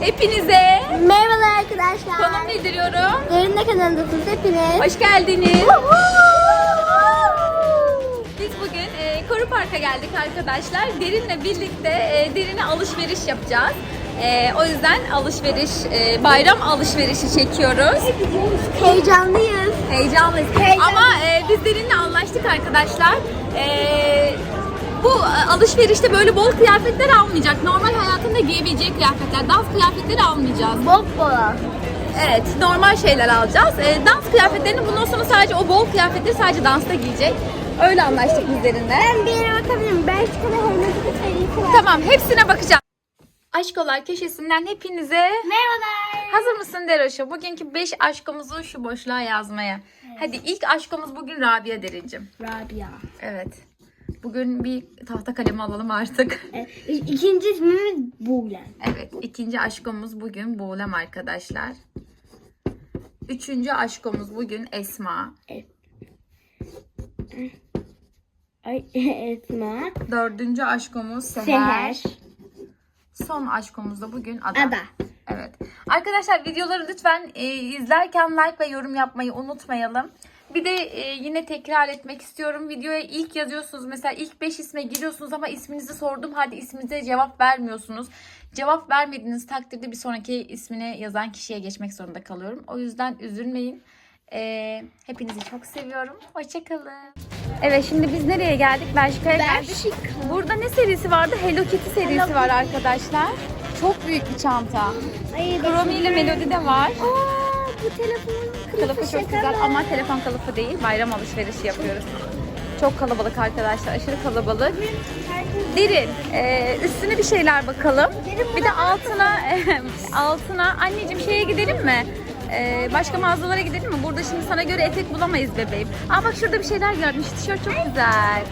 Hepinize Merhabalar arkadaşlar. konum bildiriyorum. Derinle kanalındasınız hepiniz. Hoş geldiniz. Biz bugün e, Koru Park'a geldik arkadaşlar. Derin'le birlikte e, Derin'e alışveriş yapacağız. E, o yüzden alışveriş, e, bayram alışverişi çekiyoruz. Heyecanlıyız. Heyecanlıyız. Heyecanlı. Ama e, biz Derin'le anlaştık arkadaşlar. E, bu e, alışverişte böyle bol kıyafetler almayacak. Normal hayatında giyebileceği kıyafetler, dans kıyafetleri almayacağız. Bol bol. Evet, normal şeyler alacağız. Ee, dans kıyafetlerini bundan sonra sadece o bol kıyafetleri sadece dansta giyecek. Öyle anlaştık biz Derin'le. Ben bir yere bakabilirim. Belçika'da Hello Kitty serisi var. Tamam, hepsine bakacağım. Aşkolar köşesinden hepinize Merhabalar. hazır mısın Deroş'a? Bugünkü 5 aşkımızı şu boşluğa yazmaya. Hadi ilk aşkımız bugün Rabia Derincim. Rabia. Evet. Bugün bir tahta kalemi alalım artık. Evet. İkinci ismimiz Buğlen. Evet, ikinci aşkımız bugün Buğlem arkadaşlar. Üçüncü aşkımız bugün Esma. Ay Esma. Dördüncü aşkımız Seher. Seher. Son aşkımız da bugün Ada. Ada. Evet. Arkadaşlar videoları lütfen e, izlerken like ve yorum yapmayı unutmayalım. Bir de e, yine tekrar etmek istiyorum. Videoya ilk yazıyorsunuz. Mesela ilk 5 isme giriyorsunuz ama isminizi sordum. Hadi isminize cevap vermiyorsunuz. Cevap vermediğiniz takdirde bir sonraki ismine yazan kişiye geçmek zorunda kalıyorum. O yüzden üzülmeyin. E, hepinizi çok seviyorum. Hoşçakalın. Evet şimdi biz nereye geldik? Belçika'ya geldik. Belçika. Burada ne serisi vardı? Hello Kitty serisi var arkadaşlar. Çok büyük bir çanta. Ay, Chromi ile Melody de var. Aa, bu telefonun Kılıfı çok güzel ama telefon kılıfı değil. Bayram alışverişi yapıyoruz. Çok kalabalık arkadaşlar. Aşırı kalabalık. Derin. e, üstüne bir şeyler bakalım. Bir de altına altına anneciğim şeye gidelim mi? E, başka mağazalara gidelim mi? Burada şimdi sana göre etek bulamayız bebeğim. Aa bak şurada bir şeyler gördüm. Şu tişört çok güzel.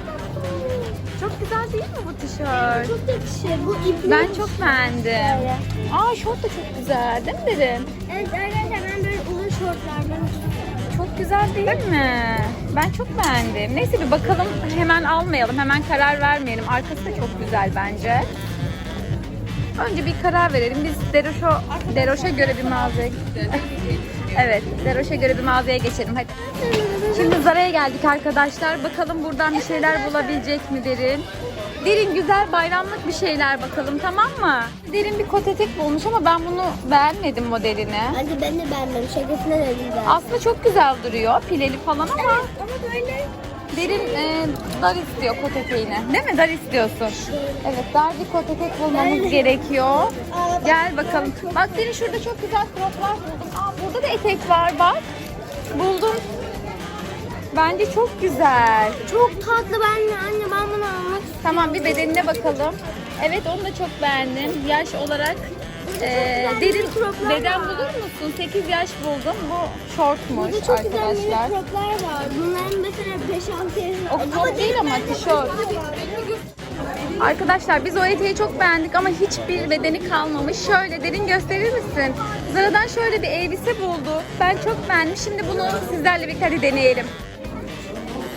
Çok güzel değil mi bu tişört? Çok yakışıyor. Bu ipli. Ben çok beğendim. Aa şort da çok güzel değil mi Derin? Evet arkadaşlar güzel değil mi? Ben çok beğendim. Neyse bir bakalım hemen almayalım. Hemen karar vermeyelim. Arkası da çok güzel bence. Önce bir karar verelim. Biz Deroş'a Deroş'a göre bir mağazaya Evet, Deroş'a göre bir mağazaya geçelim hadi. Şimdi Zara'ya geldik arkadaşlar. Bakalım buradan bir şeyler bulabilecek mi Derin? Derin güzel bayramlık bir şeyler bakalım tamam mı? Derin bir kot etek bulmuş ama ben bunu beğenmedim modelini. Bence ben de beğenmedim. Şakasına da güzel. Aslında çok güzel duruyor. Pileli falan ama Ama böyle derin e, dar istiyor kot eteğini. Değil mi? Dar istiyorsun. Evet dar bir kot etek bulmamız gerekiyor. Gel bakalım. Bak derin şurada çok güzel croplar buldum. Aa burada da etek var bak. Buldum. Bence çok güzel. çok tatlı ben anne ben bunu almak. Tamam bir bedenine bakalım. Evet onu da çok beğendim. Yaş olarak e, derin beden bulur musun? 8 yaş buldum. Bu şortmuş Burada çok güzel mini arkadaşlar. var. Bunların mesela 5-6 yaşı var. O crop değil ama tişört. Arkadaşlar biz o eteği çok beğendik ama hiçbir bedeni kalmamış. Şöyle derin gösterir misin? Zara'dan şöyle bir elbise buldu. Ben çok beğendim. Şimdi bunu sizlerle birlikte hadi deneyelim.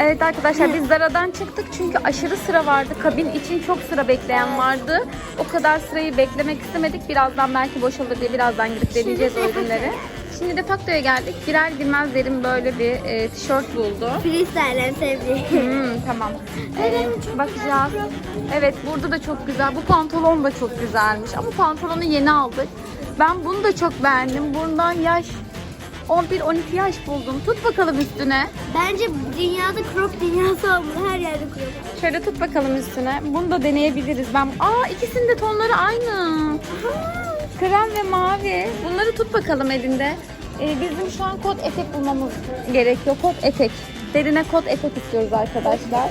Evet arkadaşlar biz Zara'dan çıktık çünkü aşırı sıra vardı. Kabin için çok sıra bekleyen vardı. O kadar sırayı beklemek istemedik. Birazdan belki boşalır diye birazdan gidip deneyeceğiz o ürünleri. Şimdi de Fakto'ya geldik. Girer girmez derin böyle bir e, tişört buldu. Freestyle en sevdiğim. Hmm, tamam. Ee, bakacağız. Evet burada da çok güzel. Bu pantolon da çok güzelmiş. Ama pantolonu yeni aldık. Ben bunu da çok beğendim. Bundan yaş 11-12 yaş buldum. Tut bakalım üstüne. Bence dünyada crop dünyası olmalı. Her yerde crop. Şöyle tut bakalım üstüne. Bunu da deneyebiliriz. Ben Aa ikisinin de tonları aynı. Krem ve mavi. Bunları tut bakalım elinde. Ee, bizim şu an kot etek bulmamız gerekiyor. Kot etek. Derine kot etek istiyoruz arkadaşlar.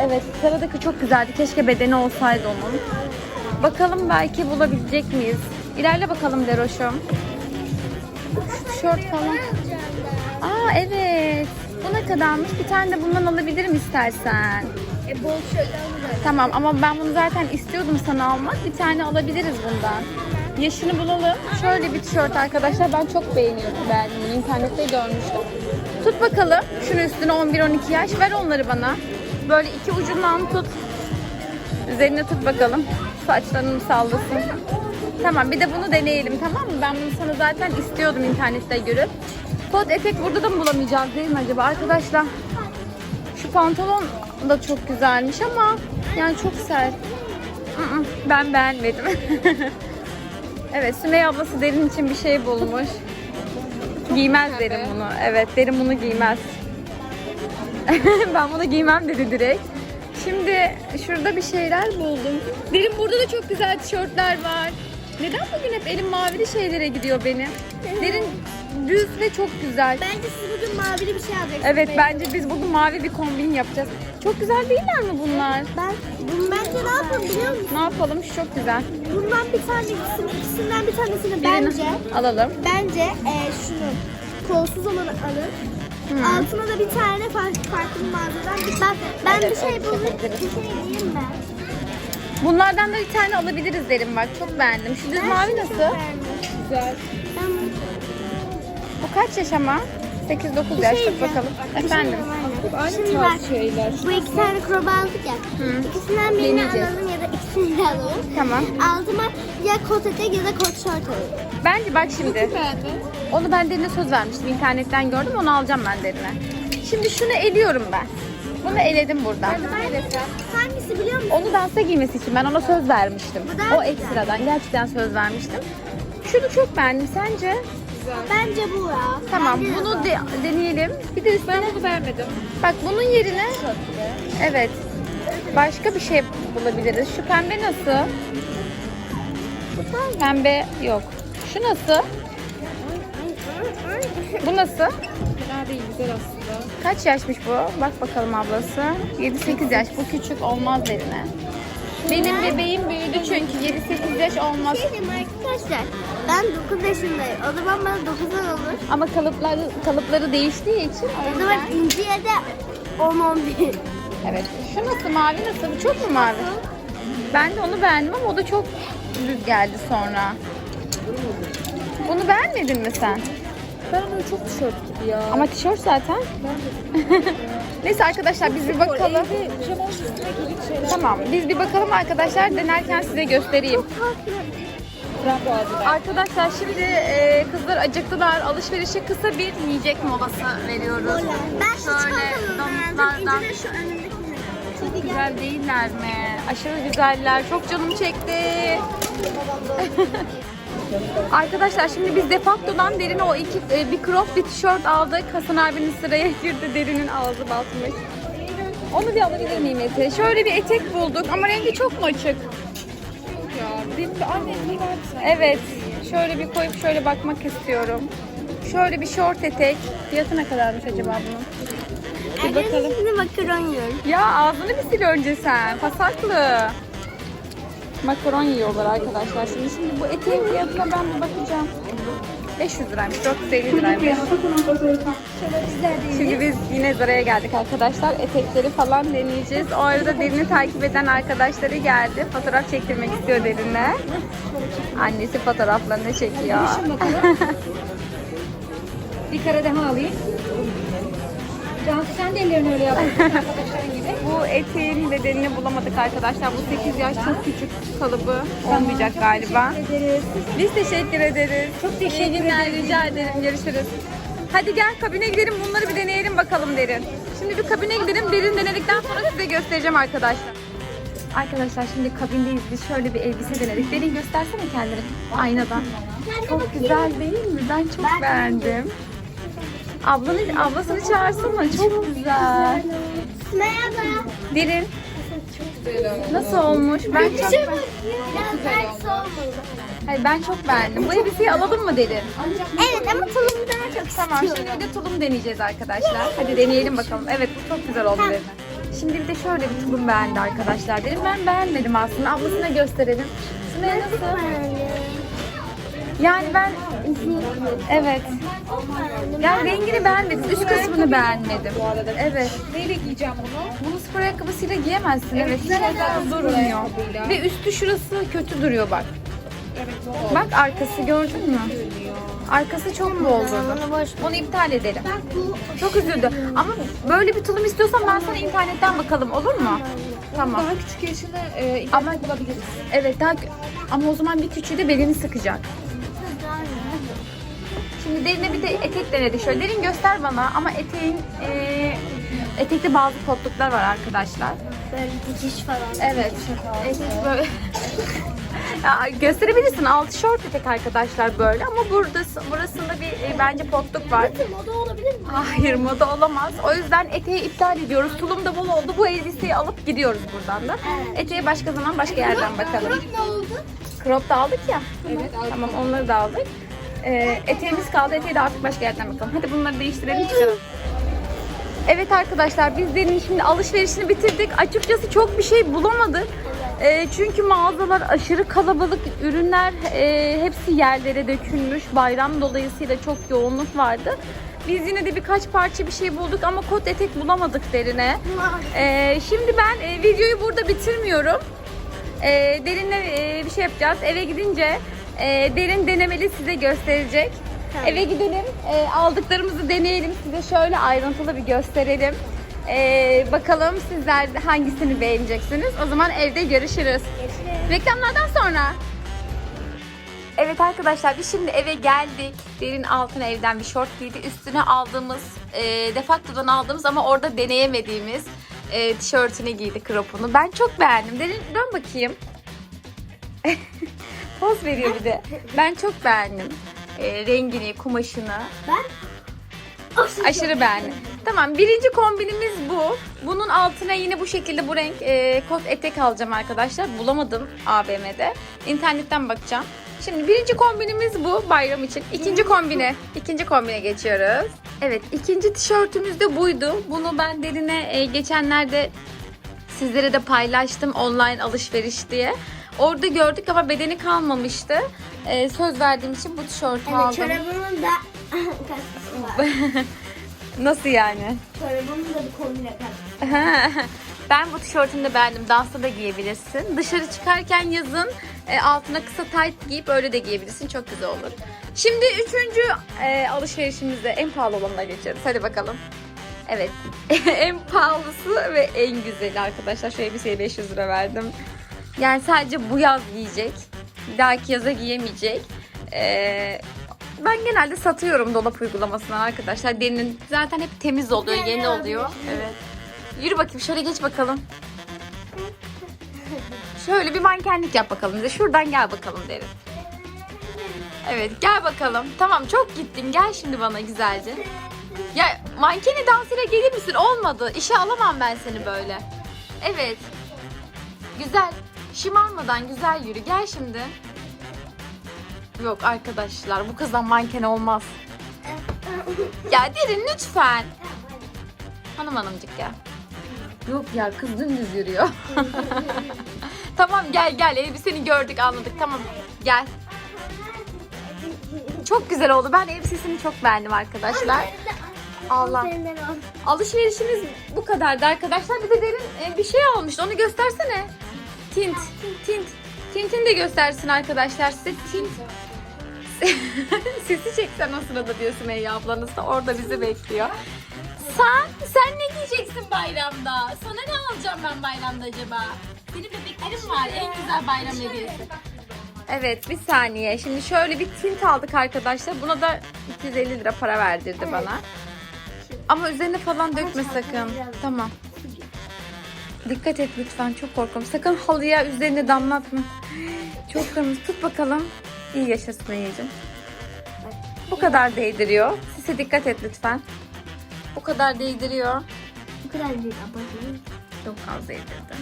Evet sıradaki çok güzeldi. Keşke bedeni olsaydı onun. Bakalım belki bulabilecek miyiz? İlerle bakalım Deroş'um. Tişört falan. Aa evet. Bu ne kadarmış? Bir tane de bundan alabilirim istersen. E bol şöyle alırlar. Tamam ama ben bunu zaten istiyordum sana almak. Bir tane alabiliriz bundan. Yaşını bulalım. Şöyle bir tişört arkadaşlar. Ben çok beğeniyorum. Beğendim. İnternette görmüştüm. Tut bakalım. Şunun üstüne 11-12 yaş. Ver onları bana. Böyle iki ucundan tut. Üzerine tut bakalım. Saçlarını sallasın. Tamam bir de bunu deneyelim tamam mı? Ben bunu sana zaten istiyordum internette görüp. Kot etek burada da mı bulamayacağız değil mi acaba? Arkadaşlar şu pantolon da çok güzelmiş ama yani çok sert. Ben beğenmedim. evet Sümeyye ablası derin için bir şey bulmuş. Giymez derim bunu. Evet derin bunu giymez. ben bunu giymem dedi direkt. Şimdi şurada bir şeyler buldum. Derin burada da çok güzel tişörtler var. Neden bugün hep elim mavili şeylere gidiyor benim? Derin düz ve çok güzel. Bence siz bugün mavili bir şey alacaksınız. Evet bence biz bugün mavi bir kombin yapacağız. Çok güzel değiller mi bunlar? Ben, bunu bence ne yapalım biliyor musun? Ne yapalım? Şu çok güzel. Bundan bir tanesini, ikisinden bir tanesini Birini bence, alalım. bence e, şunu kolsuz olanı alır. Altına da bir tane farklı, farklı mağazadan ben, ben Evet, bir şey yapabiliriz. Bir şey diyeyim ben. Bunlardan da bir tane alabiliriz derim bak. Çok beğendim. Şu düz mavi nasıl? Güzel. Ben bunu Bu kaç yaş ama? 8-9 Bir yaş. şey Tut bakalım. şey Efendim. Şimdi bak, bu iki tane kroba aldık ya. İkisinden birini Deneyeceğiz. alalım ya da ikisini de alalım. Tamam. Altıma ya kot etek ya da kot şort alalım. Bence bak şimdi. Onu ben derine söz vermiştim. internetten gördüm. Onu alacağım ben derine. Şimdi şunu eliyorum ben. Bunu eledim buradan. Hangisi biliyor musun? Onu dansa giymesi için ben ona söz vermiştim. O ekstradan gerçekten söz vermiştim. Şunu çok beğendim. Sence? Bence bu ya. Tamam. Bence Bunu bu. de- deneyelim. Bir de üstüne... Ben bunu beğenmedim. Bak bunun yerine... Evet. Başka bir şey bulabiliriz. Şu pembe nasıl? Pembe yok. Şu nasıl? Bu nasıl? Fena değil, güzel aslında. Kaç yaşmış bu? Bak bakalım ablası. 7-8 yaş. Bu küçük olmaz derine. Benim bebeğim büyüdü çünkü 7-8 yaş olmaz. Şey diyeyim arkadaşlar. Ben 9 yaşındayım. O zaman bana 9'dan olur. Ama kalıpları kalıpları değiştiği için o O zaman yüzden- inciye de 10-11. Evet. Şu nasıl mavi nasıl? Bu çok mu mavi? Ben de onu beğendim ama o da çok düz geldi sonra. Bunu beğenmedin mi sen? Ben onu çok tişört gibi ya. Ama tişört zaten. Neyse arkadaşlar biz bir bakalım. Evde üstüne şeyler. Tamam biz bir bakalım arkadaşlar denerken size göstereyim. Arkadaşlar şimdi e, kızlar acıktılar. Alışverişe kısa bir yiyecek molası veriyoruz. Ben şu Şöyle şu önündekini. Çok güzel değiller mi? Aşırı güzeller. Çok canım çekti. Arkadaşlar şimdi biz Defacto'dan derin o iki e, bir crop bir tişört aldık. Hasan abinin sıraya girdi. Derinin ağzı batmış. Onu bir alabilir miyim Ete? Şöyle bir etek bulduk ama rengi çok mu açık? Ya. Evet. Şöyle bir koyup şöyle bakmak istiyorum. Şöyle bir short etek. Fiyatı ne kadarmış acaba bunun? Bir bakalım. Şimdi makaron yiyorum. Ya ağzını bir sil önce sen. Pasaklı. Makaron yiyorlar arkadaşlar. Şimdi, şimdi bu eteğin fiyatına ben bir bakacağım. 500 liraymış, 450 liraymış. Şimdi biz yine Zara'ya geldik arkadaşlar. Etekleri falan deneyeceğiz. O arada Derin'i takip eden arkadaşları geldi. Fotoğraf çektirmek istiyor Derin'le. Annesi fotoğraflarını çekiyor. Bir kare daha alayım. Cansu sen de ellerini öyle yap. Bu eteğin bedenini bulamadık arkadaşlar. Bu 8 yaş çok küçük kalıbı olmayacak galiba. Ederiz. Biz teşekkür ederiz. Çok teşekkür ederim. Rica ederim. Görüşürüz. Hadi gel kabine gidelim. Bunları bir deneyelim bakalım derin. Şimdi bir kabine gidelim. Derin denedikten sonra size göstereceğim arkadaşlar. Arkadaşlar şimdi kabindeyiz. Biz şöyle bir elbise denedik. Derin göstersene kendini aynadan. Çok güzel değil mi? Ben çok beğendim. Ablanı, ablasını çağırsana. Çok güzel. Merhaba. Derin. Nasıl olmuş? Ben çok, belki soğumadı. Hayır, ben çok beğendim. Bu elbiseyi alalım mı Derin? Evet ama tulumu daha çok Tamam şimdi bir de tulum deneyeceğiz arkadaşlar. Hadi deneyelim bakalım. Evet bu çok güzel oldu dedim. Şimdi bir de şöyle bir tulum beğendi arkadaşlar dedim. Ben beğenmedim aslında. Ablasına gösterelim. Sümeyye nasıl? Yani ben... Evet. Yani rengini beğenmedim. Üst kısmını beğenmedim. Bu arada. Evet. Neyle giyeceğim bunu? Bunu spor ayakkabısıyla giyemezsin. Evet. Hiç güzel durmuyor. Ve üstü şurası kötü duruyor bak. Evet Bak arkası gördün mü? Arkası çok bol. Onu iptal edelim. Çok üzüldü. Ama böyle bir tulum istiyorsan ben sana internetten bakalım olur mu? Tamam. Daha küçük yaşını e, Ama- bulabiliriz. Evet daha ama o zaman bir küçüğü de belini sıkacak. Şimdi derine bir de etek denedi. Şöyle derin göster bana ama eteğin e, etekte bazı kotluklar var arkadaşlar. Böyle dikiş falan. Evet. Etek böyle. ya, gösterebilirsin. Altı şort etek arkadaşlar böyle ama burada burasında bir e, bence potluk var. Moda olabilir mi? Hayır moda olamaz. O yüzden eteği iptal ediyoruz. Tulum da bol oldu. Bu elbiseyi alıp gidiyoruz buradan da. Evet. Eteği başka zaman başka yerden bakalım. Crop ne oldu? Crop da aldık ya. Evet aldım. Tamam onları da aldık. Ee, eteğimiz kaldı. Eteği de artık başka yerden bakalım. Hadi bunları değiştirelim çıkalım. Evet arkadaşlar biz Derin'in şimdi alışverişini bitirdik. Açıkçası çok bir şey bulamadık. Ee, çünkü mağazalar aşırı kalabalık, ürünler e, hepsi yerlere dökülmüş. Bayram dolayısıyla çok yoğunluk vardı. Biz yine de birkaç parça bir şey bulduk ama kot etek bulamadık Derin'e. Ee, şimdi ben e, videoyu burada bitirmiyorum. Ee, derinle e, bir şey yapacağız. Eve gidince e, derin denemeli size gösterecek. Tamam. Eve gidelim, e, aldıklarımızı deneyelim. Size şöyle ayrıntılı bir gösterelim. E, bakalım sizler hangisini beğeneceksiniz. O zaman evde görüşürüz. Reklamlardan sonra. Evet arkadaşlar biz şimdi eve geldik. Derin altına evden bir şort giydi. Üstüne aldığımız, e, defaktodan aldığımız ama orada deneyemediğimiz e, tişörtünü giydi, kropunu. Ben çok beğendim. Derin dön bakayım. Poz veriyor bir de. Ben çok beğendim. E, rengini, kumaşını. Ben Aşırı beğendim. Tamam birinci kombinimiz bu. Bunun altına yine bu şekilde bu renk e, kot etek alacağım arkadaşlar. Bulamadım AVM'de. İnternetten bakacağım. Şimdi birinci kombinimiz bu bayram için. İkinci kombine, ikinci kombine geçiyoruz. Evet ikinci tişörtümüz de buydu. Bunu ben derine e, geçenlerde sizlere de paylaştım online alışveriş diye. Orada gördük ama bedeni kalmamıştı. E, söz verdiğim için bu tişörtü evet, aldım. çorabımın da kaskısı var. Nasıl yani? Çorabımın da bir kombine kaskısı. ben bu tişörtünü de beğendim. Dansta da giyebilirsin. Dışarı çıkarken yazın e, altına kısa tight giyip öyle de giyebilirsin. Çok güzel olur. Şimdi üçüncü e, alışverişimizde en pahalı olanına geçiyoruz. Hadi bakalım. Evet. en pahalısı ve en güzeli arkadaşlar. Şu elbiseye 500 lira verdim. Yani sadece bu yaz giyecek. Bir dahaki yaza giyemeyecek. Ee, ben genelde satıyorum dolap uygulamasından arkadaşlar. Derinin zaten hep temiz oluyor, yeni oluyor. Evet. Yürü bakayım şöyle geç bakalım. Şöyle bir mankenlik yap bakalım bize. Şuradan gel bakalım derin. Evet gel bakalım. Tamam çok gittin. Gel şimdi bana güzelce. Ya mankeni dansıyla gelir misin? Olmadı. İşe alamam ben seni böyle. Evet. Güzel. Şımarmadan güzel yürü. Gel şimdi. Yok arkadaşlar bu kızdan manken olmaz. Ya derin lütfen. Hanım hanımcık gel. Yok ya kız dümdüz yürüyor. tamam gel gel elbiseni gördük anladık tamam gel. Çok güzel oldu. Ben elbisesini çok beğendim arkadaşlar. Allah. Alışverişimiz bu kadardı arkadaşlar. Bir de derin e, bir şey almıştı. Onu göstersene. Tint. Tint. Tintini de göstersin arkadaşlar size. Tint. Sesi çeksen o sırada diyor Sümeyye ablanız da orada bizi bekliyor. Sen, sen ne giyeceksin bayramda? Sana ne alacağım ben bayramda acaba? Senin bebeklerin var. En güzel bayram hediyesi. Evet bir saniye. Şimdi şöyle bir tint aldık arkadaşlar. Buna da 250 lira para verdirdi bana. Ama üzerine falan dökme sakın. Tamam. Dikkat et lütfen. Çok korkuyorum. Sakın halıya üzerine damlatma. Çok kırmızı. Tut bakalım. İyi yaşasın Iyicim. Bu kadar değdiriyor. Sise dikkat et lütfen. Bu kadar değdiriyor. Bu kadar değil abartmayın. Çok az değdirdi.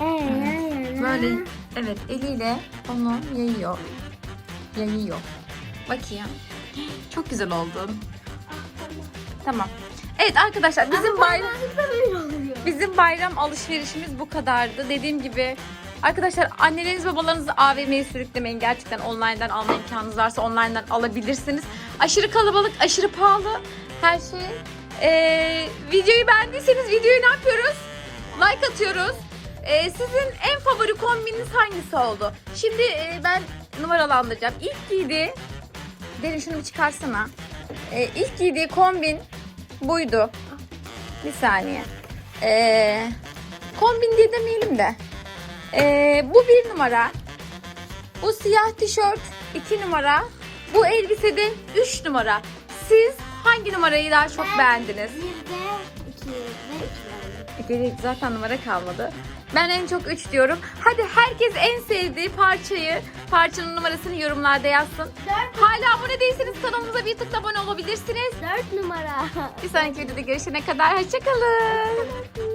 Ee, Böyle evet eliyle onu yayıyor. Yayıyor. Bakayım. Çok güzel oldun. Tamam. Evet arkadaşlar bizim bayram bizim bayram alışverişimiz bu kadardı. Dediğim gibi arkadaşlar anneleriniz babalarınızı AVM'ye sürüklemeyin. Gerçekten online'dan alma imkanınız varsa online'dan alabilirsiniz. Aşırı kalabalık, aşırı pahalı her şey. Ee, videoyu beğendiyseniz videoyu ne yapıyoruz? Like atıyoruz. Ee, sizin en favori kombininiz hangisi oldu? Şimdi e, ben numaralandıracağım. İlk giydiği, Derin şunu bir çıkarsana. Ee, ilk giydiği kombin buydu. Bir saniye. Ee, kombin diye demeyelim de. Ee, bu bir numara. Bu siyah tişört iki numara. Bu elbise de üç numara. Siz hangi numarayı daha çok beğendiniz? Bir de iki ve iki Geri zaten numara kalmadı. Ben en çok 3 diyorum. Hadi herkes en sevdiği parçayı, parçanın numarasını yorumlarda yazsın. Dört, Hala abone değilseniz kanalımıza bir tıkla abone olabilirsiniz. dört numara. Bir sonraki videoda görüşene kadar hoşçakalın.